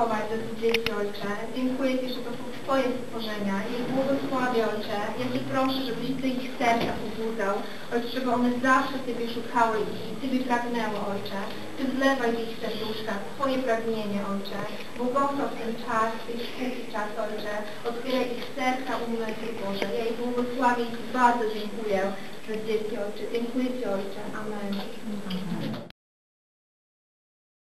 podziękować za te dzieci, Ojcze. Dziękuję Ci, że to są Twoje stworzenia. Ich błogosławię, Ojcze. Ja Cię proszę, żebyś Ty ich serca pobudzał. Ojcze, żeby one zawsze Ciebie szukały i Ciebie pragnęły, Ojcze. Ty wlewaj w ich serduszka Twoje pragnienie, Ojcze. Błogosław ten czas, ten szkółki czas, Ojcze. Otwieraj ich serca, umysły, Boże. Ja ich błogosławię i Ci bardzo dziękuję za dzieci, Ojcze. Dziękuję Ci, Ojcze. Amen.